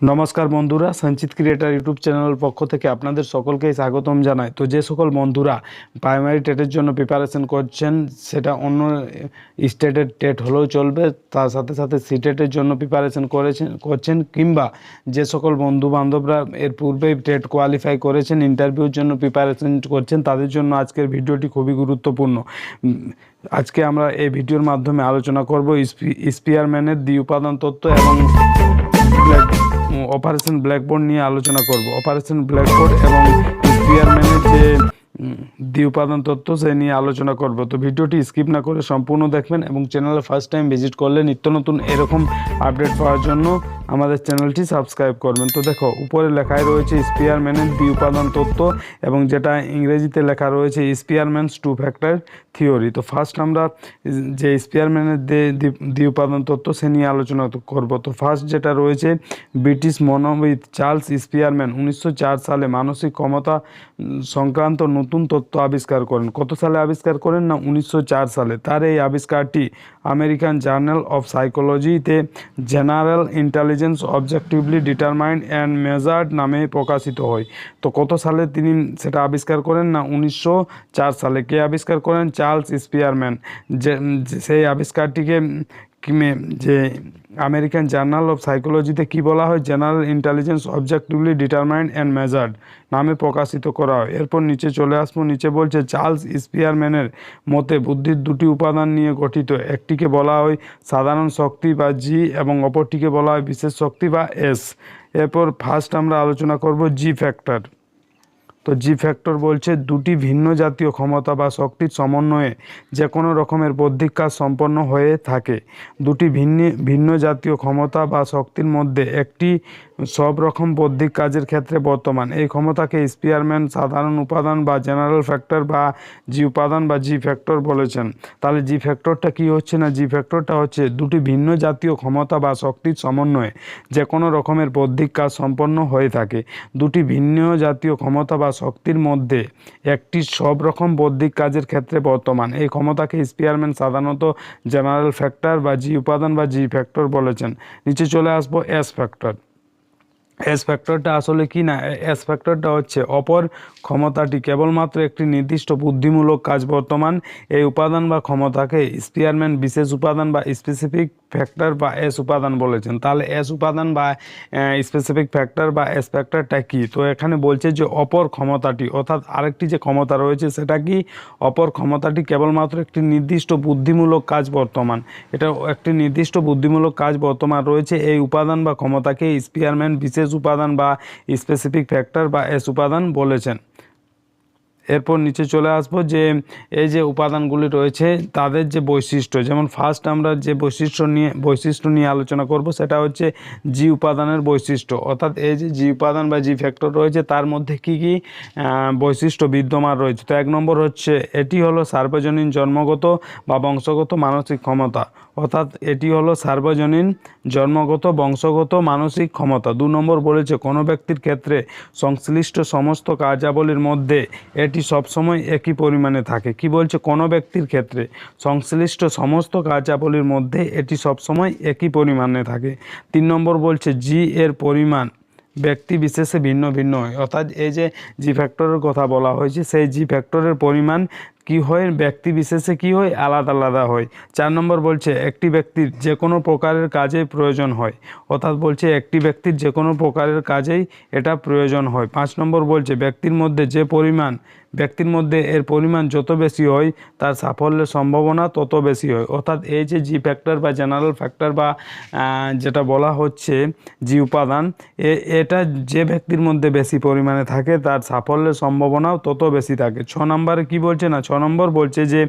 নমস্কার বন্ধুরা, সঞ্চিত ক্রিয়েটার ইউটিউব চ্যানেলের পক্ষ থেকে আপনাদের সকলকেই স্বাগতম জানাই। তো যে সকল বন্ধুরা প্রাইমারি টেটের জন্য প্রিপারেশন করছেন, সেটা অন্য স্টেটের টেট হলেও চলবে, তার সাথে সাথে সিটেটের জন্য প্রিপারেশন করেছেন, করছেন, কিংবা যে সকল বন্ধু বান্ধবরা এর পূর্বেই টেট কোয়ালিফাই করেছেন ইন্টারভিউর জন্য প্রিপারেশন করছেন, তাদের জন্য আজকের ভিডিওটি খুবই গুরুত্বপূর্ণ। আজকে আমরা এই ভিডিওর মাধ্যমে আলোচনা করব স্পিয়ারম্যানের দ্বি উপাদান তত্ত্ব এবং অপারেশন ব্ল্যাকবোর্ড নিয়ে আলোচনা করব। অপারেশন ব্ল্যাকবোর্ড এবং স্পিয়ারম্যানের যে দ্বি উপাদান তত্ত্ব, সে নিয়ে আলোচনা করব। তো ভিডিওটি স্কিপ না করে সম্পূর্ণ দেখবেন এবং চ্যানেলে ফার্স্ট টাইম ভিজিট করলে নিত্য নতুন এরকম আপডেট পাওয়ার জন্য আমাদের চ্যানেলটি সাবস্ক্রাইব করবেন। তো দেখো, উপরে লেখায় রয়েছে স্পিয়ারম্যানের দ্বি উপাদান তত্ত্ব এবং যেটা ইংরেজিতে লেখা রয়েছে স্পিয়ারম্যানস টু ফ্যাক্টর থিওরি তো ফার্স্ট আমরা যে স্পিয়ারম্যানের দ্বি উপাদান তত্ত্ব সে নিয়ে আলোচনা করব। তো ফার্স্ট যেটা রয়েছে ব্রিটিশ মনোবিদ চার্লস স্পিয়ারম্যান উনিশশো চার সালে মানসিক ক্ষমতা সংক্রান্ত নতুন তত্ত্ব আবিষ্কার করেন। কত সালে আবিষ্কার করেন না? উনিশশো চার সালে। তার এই আবিষ্কারটি American journal of সাইকোলজিতে general intelligence objectively determined and measured নামে প্রকাশিত হয়। তো কত সালে তিনি সেটা আবিষ্কার করেন না, উনিশশো চার সালে? কে আবিষ্কার করেন? Charles Spearman. যে সেই আবিষ্কারটিকে কিমে, যে আমেরিকান জার্নাল অফ সাইকোলজিতে কি বলা হয়? General intelligence objectively determined and measured নামে প্রকাশিত করা হয়। এরপর নিচে চলে আসব। নিচে বলছে, চার্লস স্পিয়ারম্যানের মতে বুদ্ধির দুটি উপাদান নিয়ে গঠিত। একটিকে বলা হয় সাধারণ শক্তি বা জি এবং অপরটিকে বলা হয় বিশেষ শক্তি বা এস এরপর ফার্স্ট আমরা আলোচনা করব জি ফ্যাক্টর তো জি ফ্যাক্টর বলছে দুটি ভিন্ন জাতীয় ক্ষমতা বা শক্তির সমন্বয়ে যে কোনো রকমের বৌদ্ধিক কাজ সম্পন্ন হয়ে থাকে। দুটি ভিন্ন ভিন্ন জাতীয় ক্ষমতা বা শক্তির মধ্যে একটি সব রকম বৌদ্ধিক কাজের ক্ষেত্রে বর্তমান। এই ক্ষমতাকে স্পিয়ারম্যান, সাধারণ উপাদান বা জেনারেল ফ্যাক্টর বা জি উপাদান বা জি ফ্যাক্টর বলেছেন। তাহলে জি ফ্যাক্টরটা কি হচ্ছে না? জি ফ্যাক্টরটা হচ্ছে দুটি ভিন্ন জাতীয় ক্ষমতা বা শক্তির সমন্বয়ে যে কোনো রকমের বৌদ্ধিক কাজ সম্পন্ন হয়ে থাকে। দুটি ভিন্ন জাতীয় ক্ষমতা বা শক্তির মধ্যে একটি সব রকম বৌদ্ধিক কাজের ক্ষেত্রে বর্তমান। এই ক্ষমতাকে স্পিয়ারম্যান সাধারণত জেনারেল ফ্যাক্টর বা জি উপাদান বা জি ফ্যাক্টর বলেছেন। নিচে চলে আসব এস ফ্যাক্টর। এস ফ্যাক্টরটা আসলে কি না? এস ফ্যাক্টরটা হচ্ছে অপর ক্ষমতাটি কেবলমাত্র একটি নির্দিষ্ট বুদ্ধিমূলক কাজ বর্তমান। এই উপাদান বা ক্ষমতাকে স্পিয়ারম্যান বিশেষ উপাদান বা স্পেসিফিক ফ্যাক্টর বা এস উপাদান বলেছেন। তাহলে এস উপাদান বা স্পেসিফিক ফ্যাক্টর বা এস ফ্যাক্টরটা কি? তো এখানে বলছে যে অপর ক্ষমতাটি, অর্থাৎ আরেকটি যে ক্ষমতা রয়েছে সেটা কি? অপর ক্ষমতাটি কেবলমাত্র একটি নির্দিষ্ট বুদ্ধিমূলক কাজ বর্তমান। এটা একটি নির্দিষ্ট বুদ্ধিমূলক কাজ বর্তমান রয়েছে। এই উপাদান বা ক্ষমতাকে স্পিয়ারম্যান বিশেষ উপাদান বা স্পেসিফিক ফ্যাক্টর বা এস উপাদান বলেছেন। এরপর নিচে চলে আসব যে, এই যে উপাদানগুলি রয়েছে, তাদের যে বৈশিষ্ট্য, যেমন ফার্স্ট আমরা যে বৈশিষ্ট্য নিয়ে বৈশিষ্ট্য নিয়ে আলোচনা করব, সেটা হচ্ছে জি উপাদানের বৈশিষ্ট্য। অর্থাৎ এই যে জি উপাদান বা জি ফ্যাক্টর রয়েছে, তার মধ্যে কি কি বৈশিষ্ট্য বিদ্যমান রয়েছে? তো এক নম্বর হচ্ছে, এটি হলো সার্বজনীন জন্মগত বা বংশগত মানসিক ক্ষমতা। অর্থাৎ এটি হলো সার্বজনীন জন্মগত, বংশগত, মানসিক ক্ষমতা। দু নম্বর বলেছে, কোনো ব্যক্তির ক্ষেত্রে সংশ্লিষ্ট সমস্ত কার্যাবলীর মধ্যে এটি সবসময় একই পরিমাণে থাকে। কি বলছে? কোনো ব্যক্তির ক্ষেত্রে সংশ্লিষ্ট সমস্ত কার্যাবলীর মধ্যে এটি সবসময় একই পরিমাণে থাকে। তিন নম্বর বলছে, জি এর পরিমাণ ব্যক্তি বিশেষে ভিন্ন ভিন্ন হয়। অর্থাৎ এই যে জি ফ্যাক্টরের কথা বলা হয়েছে, সেই জি ফ্যাক্টরের পরিমাণ কি হয়? ব্যক্তি বিশেষে কি হয়? আলাদা আলাদা হয়। চার নম্বর বলছে, একটি ব্যক্তির যে কোনো প্রকারের কাজেই প্রয়োজন হয়। অর্থাৎ বলছে, একটি ব্যক্তির যে কোনো প্রকারের কাজেই এটা প্রয়োজন হয়। পাঁচ নম্বর বলছে, ব্যক্তির মধ্যে যে পরিমাণ ব্যক্তির মধ্যে এর পরিমাণ যত বেশি হয়, তার সাফল্যের সম্ভাবনা তত বেশি হয়। অর্থাৎ এই যে জি ফ্যাক্টর বা জেনারেল ফ্যাক্টর বা যেটা বলা হচ্ছে জি উপাদান এটা যে ব্যক্তির মধ্যে বেশি পরিমাণে থাকে, তার সাফল্যের সম্ভাবনাও তত বেশি থাকে। ছ নম্বরে কি বলছে না? ছ নম্বর বলছে যে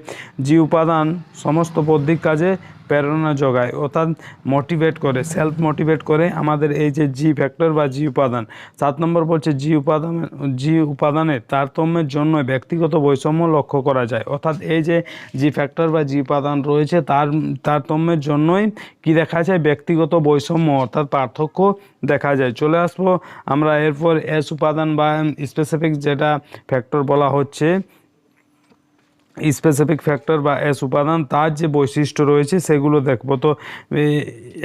জি উপাদান সমস্ত বৌদ্ধিক কাজে প্রেরণা যোগায় অর্থাৎ মোটিভেট করে সেলফ মোটিভেট করে আমাদের এই যে জি ফ্যাক্টর বা জি উপাদান। সাত নম্বর বলছে জি উপাদান জি উপাদানের তারতম্যের জন্য ব্যক্তিগত বৈষম্য লক্ষ্য করা যায়। অর্থাৎ এই যে জি ফ্যাক্টর বা জি উপাদান রয়েছে, তার তারতম্যের জন্যই কি দেখা যায়? ব্যক্তিগত বৈষম্য, অর্থাৎ পার্থক্য দেখা যায়। চলে আসব আমরা এরপর এস উপাদান বা স্পেসিফিক যেটা ফ্যাক্টর বলা হচ্ছে স্পেসিফিক ফ্যাক্টর বা এস উপাদান, তার যে বৈশিষ্ট্য রয়েছে, সেগুলো দেখব। তো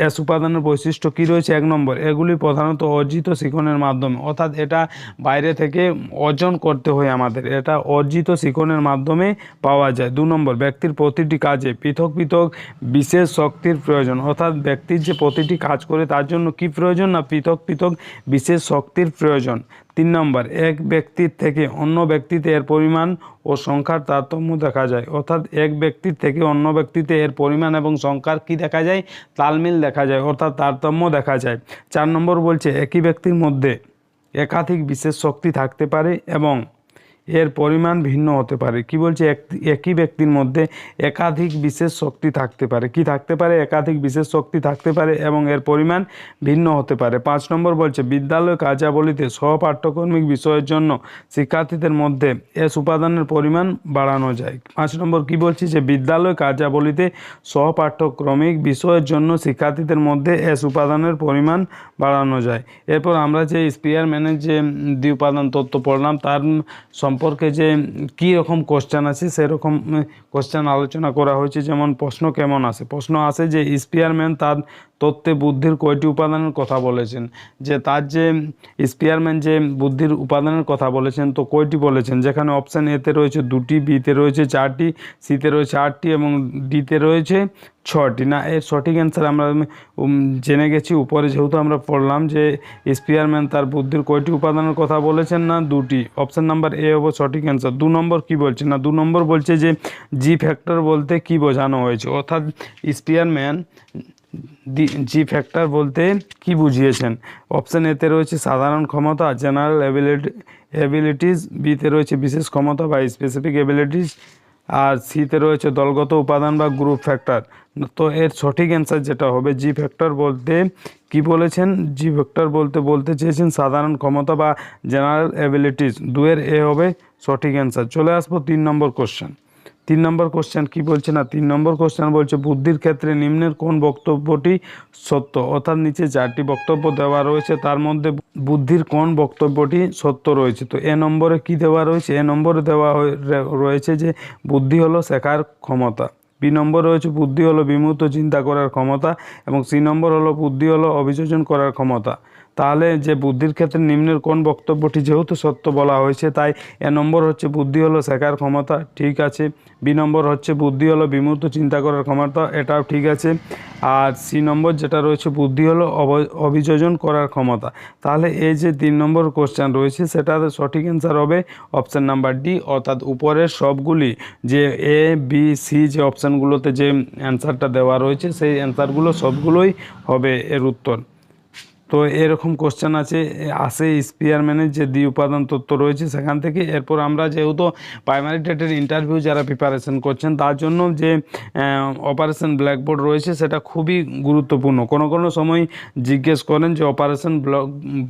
এস উপাদানের বৈশিষ্ট্য কী রয়েছে? এক নম্বর, এগুলি প্রধানত অর্জিত শিখনের মাধ্যমে। অর্থাৎ এটা বাইরে থেকে অর্জন করতে হয় আমাদের। এটা অর্জিত শিখনের মাধ্যমে পাওয়া যায়। দু নম্বর, ব্যক্তির প্রতিটি কাজে পৃথক পৃথক বিশেষ শক্তির প্রয়োজন। অর্থাৎ ব্যক্তির যে প্রতিটি কাজ করে, তার জন্য কি প্রয়োজন? না পৃথক পৃথক বিশেষ শক্তির প্রয়োজন। তিন নম্বর, এক ব্যক্তির থেকে অন্য ব্যক্তিতে এর পরিমাণ ও সংখ্যার তারতম্য দেখা যায়। অর্থাৎ এক ব্যক্তির থেকে অন্য ব্যক্তিতে এর পরিমাণ এবং সংখ্যার কি দেখা যায়? তালমিল দেখা যায়, অর্থাৎ তারতম্য দেখা যায়। চার নম্বর বলছে, একই ব্যক্তির মধ্যে একাধিক বিশেষ শক্তি থাকতে পারে এবং এর পরিমাণ ভিন্ন হতে পারে। কি বলছে? এক, একই ব্যক্তির মধ্যে একাধিক বিশেষ শক্তি থাকতে পারে। কি থাকতে পারে? একাধিক বিশেষ শক্তি থাকতে পারে এবং এর পরিমাণ ভিন্ন হতে পারে। পাঁচ নম্বর বলছে, বিদ্যালয় কার্যাবলীতে সহপাঠ্যক্রমিক বিষয়ের জন্য শিক্ষার্থীদের মধ্যে এস উপাদানের পরিমাণ বাড়ানো যায়। পাঁচ নম্বর কি বলছি? যে বিদ্যালয় কার্যাবলীতে সহপাঠ্যক্রমিক বিষয়ের জন্য শিক্ষার্থীদের মধ্যে এস উপাদানের পরিমাণ বাড়ানো যায়। এরপর আমরা যে স্পিয়ারম্যানের যে দ্বি উপাদান তত্ত্ব পড়লাম, তার সম্পর্কে যে কী রকম কোশ্চেন আছে, সেরকম কোশ্চেন আলোচনা করা হয়েছে। যেমন প্রশ্ন কেমন আসে প্রশ্ন আসে যে স্পিয়ারম্যান তার তত্ত্বে বুদ্ধির কয়টি উপাদানের কথা বলেছেন? যে তার যে স্পিয়ারম্যান যে বুদ্ধির উপাদানের কথা বলেছেন, তো কয়টি বলেছেন? যেখানে অপশান এতে রয়েছে দুটি বিতে রয়েছে চারটি সিতে রয়েছে আটটি এবং ডিতে রয়েছে ছটি। না, এর সঠিক অ্যান্সার আমরা জেনে গেছি। উপরে যেহেতু আমরা পড়লাম যে স্পিয়ারম্যান তার বুদ্ধির কয়টি উপাদানের কথা বলেছেন না, দুটি। অপশান নাম্বার এ হব সঠিক অ্যান্সার দু নম্বর কি বলছে? না, দু নম্বর বলছে যে জি ফ্যাক্টর বলতে কি বোঝানো হয়েছে? অর্থাৎ স্পিয়ারম্যান জি ফ্যাক্টর বলতে কি বুঝিয়েছেন? অপশান এতে রয়েছে সাধারণ ক্ষমতা জেনারেল অ্যাবিলিটি অ্যাবিলিটিস বিতে রয়েছে বিশেষ ক্ষমতা বা স্পেসিফিক অ্যাবিলিটিস আর সিতে রয়েছে দলগত উপাদান বা গ্রুপ ফ্যাক্টর তো এর সঠিক অ্যান্সার যেটা হবে জি ফ্যাক্টর বলতে কি বলেছেন? জি ফ্যাক্টর বলতে বলতে চেয়েছেন সাধারণ ক্ষমতা বা জেনারেল অ্যাবিলিটিস দুয়ের এ হবে সঠিক অ্যান্সার চলে আসব তিন নম্বর কোশ্চেন তিন নম্বর কোশ্চেন কি বলছে না? তিন নম্বর কোশ্চেন বলছে, বুদ্ধির ক্ষেত্রে নিম্নের কোন বক্তব্যটি সত্য? অর্থাৎ নিচে চারটি বক্তব্য দেওয়া রয়েছে, তার মধ্যে বুদ্ধির কোন বক্তব্যটি সত্য রয়েছে? তো এ নম্বরে কি দেওয়া রয়েছে? এ নম্বরে দেওয়া রয়েছে যে, বুদ্ধি হলো শেখার ক্ষমতা। বি নম্বর রয়েছে, বুদ্ধি হলো বিমূর্ত চিন্তা করার ক্ষমতা। এবং সি নম্বর হলো, বুদ্ধি হলো অভিযোজন করার ক্ষমতা। তাহলে যে বুদ্ধির ক্ষেত্রে নিম্নের কোন বক্তব্যটি যেহেতু সত্য বলা হয়েছে, তাই এ নম্বর হচ্ছে বুদ্ধি হলো শেখার ক্ষমতা, ঠিক আছে। বি নম্বর হচ্ছে বুদ্ধি হলো বিমূর্ত চিন্তা করার ক্ষমতা, এটাও ঠিক আছে। আর সি নম্বর যেটা রয়েছে, বুদ্ধি হলো অভিযোজন করার ক্ষমতা। তাহলে এই যে তিন নম্বর কোশ্চেন রয়েছে, সেটার সঠিক অ্যান্সার হবে অপশান নাম্বার ডি অর্থাৎ উপরের সবগুলি যে এ বি সি যে অপশানগুলোতে যে অ্যান্সারটা দেওয়া রয়েছে, সেই অ্যান্সারগুলো সবগুলোই হবে এর উত্তর। তো এরকম কোশ্চেন আছে আসে স্পিয়ারম্যানের যে দ্বি উপাদান তত্ত্ব রয়েছে সেখান থেকে। এরপর আমরা যেহেতু প্রাইমারি ডেটের ইন্টারভিউ যারা প্রিপারেশন করছেন, তার জন্য যে অপারেশন ব্ল্যাকবোর্ড রয়েছে সেটা খুবই গুরুত্বপূর্ণ। কোনো কোনো সময় জিজ্ঞেস করেন যে অপারেশন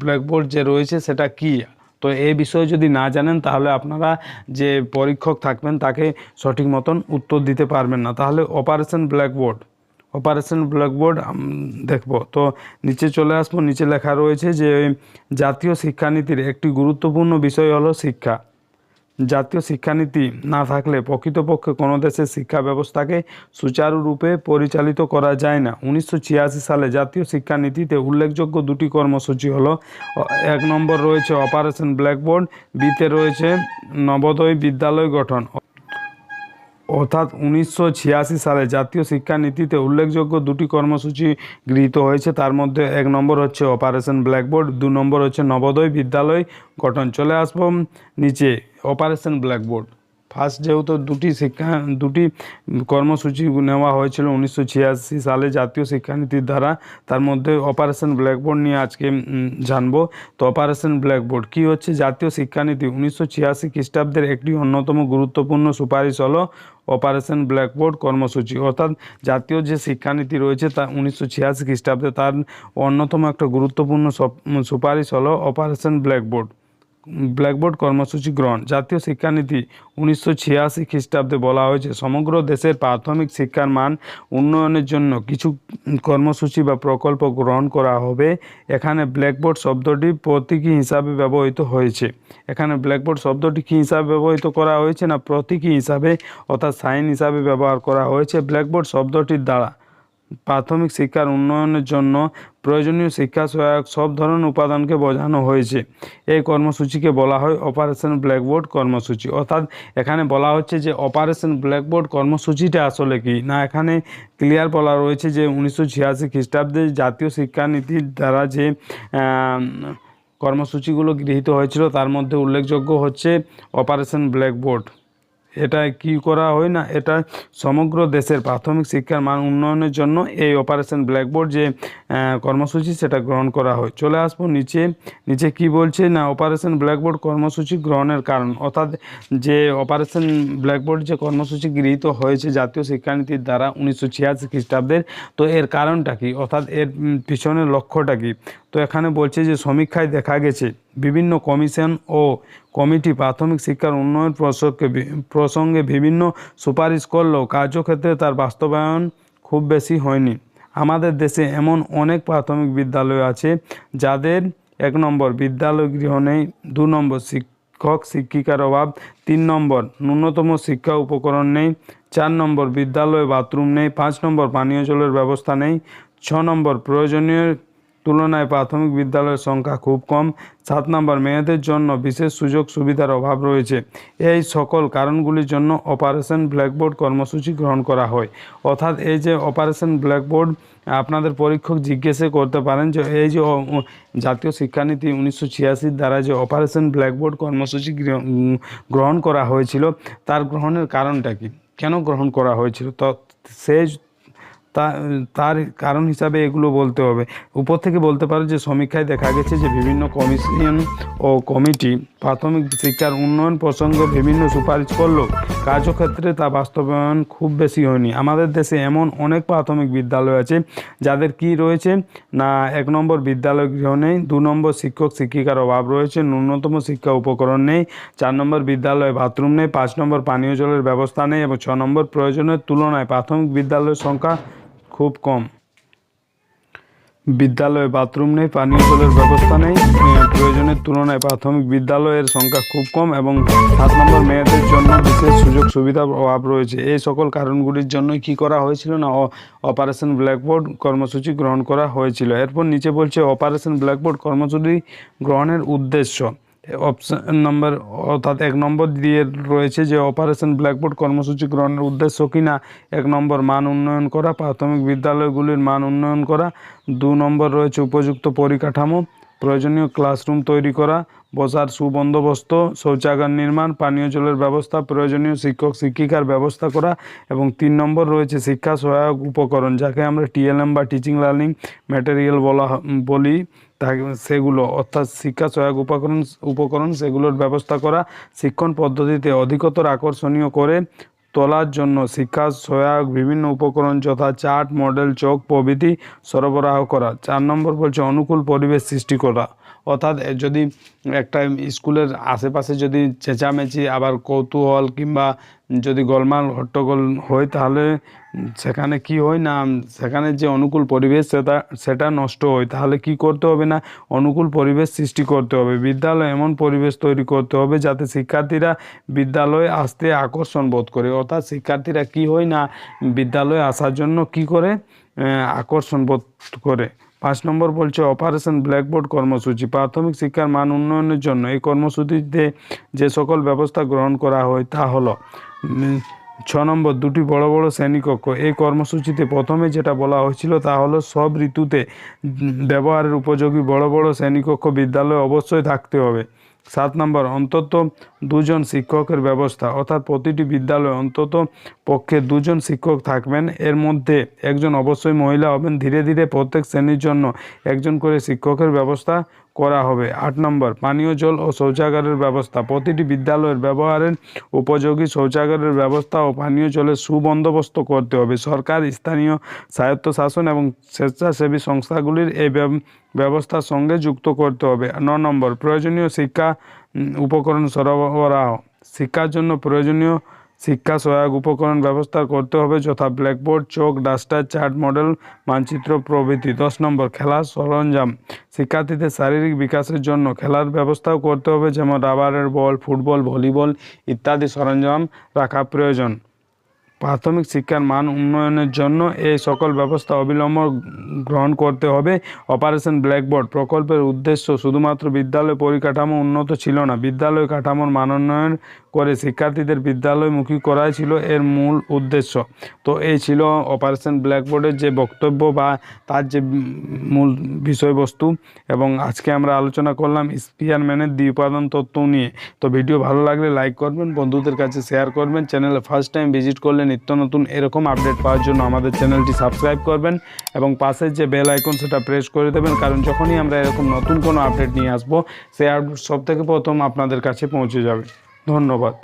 ব্ল্যাকবোর্ড যে রয়েছে সেটা কী? তো এই বিষয়ে যদি না জানেন, তাহলে আপনারা যে পরীক্ষক থাকবেন, তাকে সঠিক মতন উত্তর দিতে পারবেন না। তাহলে অপারেশন ব্ল্যাকবোর্ড অপারেশন ব্ল্যাকবোর্ড দেখব। তো নিচে চলে আসব, নিচে লেখা রয়েছে যে, জাতীয় শিক্ষানীতির একটি গুরুত্বপূর্ণ বিষয় হলো শিক্ষা। জাতীয় শিক্ষানীতি না থাকলে প্রকৃতপক্ষে কোনো দেশের শিক্ষা ব্যবস্থাকে সুচারুরূপে পরিচালিত করা যায় না। উনিশশো ছিয়াশি সালে জাতীয় শিক্ষানীতিতে উল্লেখযোগ্য দুটি কর্মসূচি হলো, এক নম্বর রয়েছে অপারেশন ব্ল্যাকবোর্ড বিতে রয়েছে নবোদয় বিদ্যালয় গঠন। অর্থাৎ উনিশশো ছিয়াশি সালে জাতীয় শিক্ষা নীতিতে উল্লেখযোগ্য দুটি কর্মসূচি গৃহীত হয়েছে। তার মধ্যে এক নম্বর হচ্ছে অপারেশন ব্ল্যাকবোর্ড দু নম্বর হচ্ছে নবোদয় বিদ্যালয় গঠন। চলে আসব নিচে অপারেশন ব্ল্যাকবোর্ড ফার্স্ট যেহেতু দুটি শিক্ষা, দুটি কর্মসূচি নেওয়া হয়েছিল উনিশশো ছিয়াশি সালে জাতীয় শিক্ষানীতির দ্বারা, তার মধ্যে অপারেশন ব্ল্যাকবোর্ড নিয়ে আজকে জানব। তো অপারেশন ব্ল্যাকবোর্ড কি হচ্ছে? জাতীয় শিক্ষানীতি উনিশশো ছিয়াশি খ্রিস্টাব্দের একটি অন্যতম গুরুত্বপূর্ণ সুপারিশ হলো অপারেশন ব্ল্যাকবোর্ড কর্মসূচি। অর্থাৎ জাতীয় যে শিক্ষানীতি রয়েছে তা উনিশশো ছিয়াশি খ্রিস্টাব্দে তার অন্যতম একটা গুরুত্বপূর্ণ সুপারিশ হলো অপারেশন ব্ল্যাকবোর্ড ব্ল্যাকবোর্ড কর্মসূচি গ্রহণ। জাতীয় শিক্ষানীতি উনিশশো ছিয়াশি খ্রিস্টাব্দে বলা হয়েছে, সমগ্র দেশের প্রাথমিক শিক্ষার মান উন্নয়নের জন্য কিছু কর্মসূচি বা প্রকল্প গ্রহণ করা হবে। এখানে ব্ল্যাকবোর্ড শব্দটি প্রতীকী হিসাবে ব্যবহৃত হয়েছে। এখানে ব্ল্যাকবোর্ড শব্দটি কী হিসাবে ব্যবহৃত করা হয়েছে না প্রতীকী হিসাবে অর্থাৎ সাইন হিসাবে ব্যবহার করা হয়েছে? ব্ল্যাকবোর্ড শব্দটির দ্বারা প্রাথমিক শিক্ষার উন্নয়নের জন্য প্রয়োজনীয় শিক্ষা সহায়ক সব ধরনের উপাদানকে বোঝানো হয়েছে। এই কর্মসূচিকে বলা হয় অপারেশন ব্ল্যাকবোর্ড কর্মসূচি। অর্থাৎ এখানে বলা হচ্ছে যে অপারেশন ব্ল্যাকবোর্ড কর্মসূচিটা আসলে কি? না, এখানে ক্লিয়ার বলা রয়েছে যে উনিশশো ছিয়াশি খ্রিস্টাব্দে জাতীয় শিক্ষানীতির দ্বারা যে কর্মসূচিগুলো গৃহীত হয়েছিল, তার মধ্যে উল্লেখযোগ্য হচ্ছে অপারেশন ব্ল্যাকবোর্ড। এটা কি করা হয় না? এটা সমগ্র দেশের প্রাথমিক শিক্ষার মান উন্নয়নের জন্য এই অপারেশন ব্ল্যাকবোর্ড যে কর্মসূচি সেটা গ্রহণ করা হয়। চলে আসব নিচে। নিচে কি বলছে? না অপারেশন ব্ল্যাকবোর্ড কর্মসূচি গ্রহণের কারণ। অর্থাৎ যে অপারেশন ব্ল্যাকবোর্ড যে কর্মসূচি গৃহীত হয়েছে জাতীয় শিক্ষানীতির দ্বারা উনিশশো ছিয়াশি খ্রিস্টাব্দের, তো এর কারণটা কি? অর্থাৎ এর পিছনের লক্ষ্যটা কি? তো এখানে বলছে যে সমীক্ষায় দেখা গেছে, বিভিন্ন কমিশন ও কমিটি প্রাথমিক শিক্ষার উন্নয়ন প্রসঙ্গে প্রসঙ্গে বিভিন্ন সুপারিশ করলেও কার্যক্ষেত্রে তার বাস্তবায়ন খুব বেশি হয়নি। আমাদের দেশে এমন অনেক প্রাথমিক বিদ্যালয় আছে যাদের এক নম্বর বিদ্যালয় গৃহ নেই, দু নম্বর শিক্ষক শিক্ষিকার অভাব, তিন নম্বর ন্যূনতম শিক্ষা উপকরণ নেই, চার নম্বর বিদ্যালয়ে বাথরুম নেই, পাঁচ নম্বর পানীয় জলের ব্যবস্থা নেই, ছ নম্বর প্রয়োজনীয় তুলনায় প্রাথমিক বিদ্যালয়ের সংখ্যা খুব কম। সাত নম্বর, মেয়েদের জন্য বিশেষ সুযোগ সুবিধার অভাব রয়েছে। এই সকল কারণগুলির জন্য অপারেশন ব্ল্যাকবোর্ড কর্মসূচি গ্রহণ করা হয়। অর্থাৎ এই যে অপারেশন ব্ল্যাকবোর্ড, আপনাদের পরীক্ষক জিজ্ঞেসে করতে পারেন যে এই যে জাতীয় শিক্ষানীতি উনিশশো ছিয়াশির দ্বারা যে অপারেশন ব্ল্যাকবোর্ড কর্মসূচি গ্রহণ করা হয়েছিল, তার গ্রহণের কারণটা কি? কেন গ্রহণ করা হয়েছিল? তো সেই তা- তার কারণ হিসাবে এগুলো বলতে হবে। উপর থেকে বলতে পারো যে সমীক্ষায় দেখা গেছে যে বিভিন্ন কমিশন ও কমিটি প্রাথমিক শিক্ষার উন্নয়ন প্রসঙ্গে বিভিন্ন সুপারিশ করলেও কার্যক্ষেত্রে তা বাস্তবায়ন খুব বেশি হয়নি। আমাদের দেশে এমন অনেক প্রাথমিক বিদ্যালয় আছে, যাদের কি রয়েছে না এক নম্বর বিদ্যালয় গৃহ নেই, দু নম্বর শিক্ষক শিক্ষিকার অভাব রয়েছে, ন্যূনতম শিক্ষা উপকরণ নেই, চার নম্বর বিদ্যালয়ে বাথরুম নেই, পাঁচ নম্বর পানীয় জলের ব্যবস্থা নেই এবং ছ নম্বর প্রয়োজনের তুলনায় প্রাথমিক বিদ্যালয়ের সংখ্যা খুব কম। বিদ্যালয়ে বাথরুম নেই, পানীয় জলের ব্যবস্থা নেই প্রয়োজনের তুলনায় প্রাথমিক বিদ্যালয়ের সংখ্যা খুব কম এবং সাত নম্বর মেয়েদের জন্য বিশেষ সুযোগ সুবিধার অভাব রয়েছে। এই সকল কারণগুলির জন্যই কি করা হয়েছিল না অপারেশন ব্ল্যাকবোর্ড কর্মসূচি গ্রহণ করা হয়েছিল? এরপর নিচে বলছে, অপারেশন ব্ল্যাকবোর্ড কর্মসূচি গ্রহণের উদ্দেশ্য। অপশন নম্বর অর্থাৎ এক নম্বর দিয়ে রয়েছে যে অপারেশন ব্ল্যাকবোর্ড কর্মসূচি গ্রহণের উদ্দেশ্য কিনা, এক নম্বর মান উন্নয়ন করা, প্রাথমিক বিদ্যালয়গুলির মান উন্নয়ন করা, দু নম্বর রয়েছে উপযুক্ত পরিকাঠামো, প্রয়োজনীয় ক্লাসরুম তৈরি করা, বসার সুবন্দোবস্ত, শৌচাগার নির্মাণ, পানীয় জলের ব্যবস্থা, প্রয়োজনীয় শিক্ষক শিক্ষিকার ব্যবস্থা করা এবং তিন নম্বর রয়েছে শিক্ষা সহায়ক উপকরণ, যাকে আমরা টিএলএম বা টিচিং লার্নিং ম্যাটেরিয়াল বলা বলি। সেগুলো, অর্থাৎ শিক্ষা সহায়ক উপকরণ উপকরণ, সেগুলোর ব্যবস্থা করা শিক্ষণ পদ্ধতিতে অধিকতর আকর্ষণীয় করে তোলার জন্য শিক্ষা সহায়ক বিভিন্ন উপকরণ যথা চার্ট, মডেল, চোখ প্রভৃতি সরবরাহ করা। চার নম্বর বলছে, অনুকূল পরিবেশ সৃষ্টি করা। অর্থাৎ যদি একটা স্কুলের আশেপাশে যদি চেঁচামেচি, আবার কৌতূহল কিংবা যদি গোলমাল, হট্টগোল হয়, তাহলে সেখানে কি হয় না? সেখানে যে অনুকূল পরিবেশ, সেটা সেটা নষ্ট হয়। তাহলে কি করতে হবে না? অনুকূল পরিবেশ সৃষ্টি করতে হবে। বিদ্যালয়ে এমন পরিবেশ তৈরি করতে হবে যাতে শিক্ষার্থীরা বিদ্যালয়ে আসতে আকর্ষণ বোধ করে। অর্থাৎ, শিক্ষার্থীরা কি হয় না? বিদ্যালয়ে আসার জন্য কি করে? আকর্ষণ বোধ করে। পাঁচ নম্বর বলছে অপারেশন ব্ল্যাকবোর্ড কর্মসূচি। প্রাথমিক শিক্ষার মান উন্নয়নের জন্য এই কর্মসূচিতে যে সকল ব্যবস্থা গ্রহণ করা হয় তা হল ছ নম্বর, দুটি বড় বড় শ্রেণীকক্ষ। এই কর্মসূচিতে প্রথমে যেটা বলা হয়েছিল তা হলো, সব ঋতুতে ব্যবহারের উপযোগী বড় বড় শ্রেণীকক্ষ বিদ্যালয়ে অবশ্যই থাকতে হবে। সাত নম্বর, অন্তত দুজন শিক্ষকের ব্যবস্থা। অর্থাৎ প্রতিটি বিদ্যালয়ে অন্তত পক্ষে দুজন শিক্ষক থাকবেন। এর মধ্যে একজন অবশ্যই মহিলা হবেন। ধীরে ধীরে প্রত্যেক শ্রেণির জন্য একজন করে শিক্ষকের ব্যবস্থা করা হবে। আট নম্বর, পানীয় জল ও শৌচাগারের ব্যবস্থা। প্রতিটি বিদ্যালয়ের ব্যবহারের উপযোগী শৌচাগারের ব্যবস্থা ও পানীয় জলের সুবন্দোবস্ত করতে হবে। সরকার, স্থানীয় স্বায়ত্তশাসন এবং স্বেচ্ছাসেবী সংস্থাগুলির এই ব্যবস্থার সঙ্গে যুক্ত করতে হবে। ন নম্বর, প্রয়োজনীয় শিক্ষা উপকরণ সরবরাহ। শিক্ষার জন্য প্রয়োজনীয় শিক্ষা সহায়ক উপকরণ ব্যবস্থা করতে হবে যথা blackboard chalk duster, chart, model, মানচিত্র প্রভৃতি। দশ নম্বর খেলার সরঞ্জাম। শিক্ষার্থীদের শারীরিক বিকাশের জন্য খেলার ব্যবস্থাও করতে হবে যেমন রাবারের বল, ফুটবল, ভলিবল ইত্যাদি সরঞ্জাম রাখা প্রয়োজন। প্রাথমিক শিক্ষার মান উন্নয়নের জন্য এই সকল ব্যবস্থা অবিলম্ব গ্রহণ করতে হবে। অপারেশন ব্ল্যাকবোর্ড প্রকল্পের উদ্দেশ্য শুধুমাত্র বিদ্যালয় পরিকাঠামো উন্নত ছিল না, বিদ্যালয় কাঠামোর মানোন্নয়ন করে শিক্ষার্থীদের বিদ্যালয়মুখী করাই ছিল এর মূল উদ্দেশ্য। তো এই ছিল অপারেশন ব্ল্যাকবোর্ডের যে বক্তব্য বা তার যে মূল বিষয়বস্তু এবং আজকে আমরা আলোচনা করলাম স্পিয়ারম্যানের দ্বি উপাদান তত্ত্ব নিয়ে। তো ভিডিও ভালো লাগলে লাইক করবেন, বন্ধুদের কাছে শেয়ার করবেন, চ্যানেলে ফার্স্ট টাইম ভিজিট করলে নিত্য নতুন এরকম আপডেট পাওয়ার জন্য আমাদের চ্যানেলটি সাবস্ক্রাইব করবেন এবং পাশের যে বেল আইকন, সেটা প্রেস করে দেবেন। কারণ যখনই আমরা এরকম নতুন কোনো আপডেট নিয়ে আসব, সেই আপডেট সব থেকে প্রথম আপনাদের কাছে পৌঁছে যাবে। ধন্যবাদ।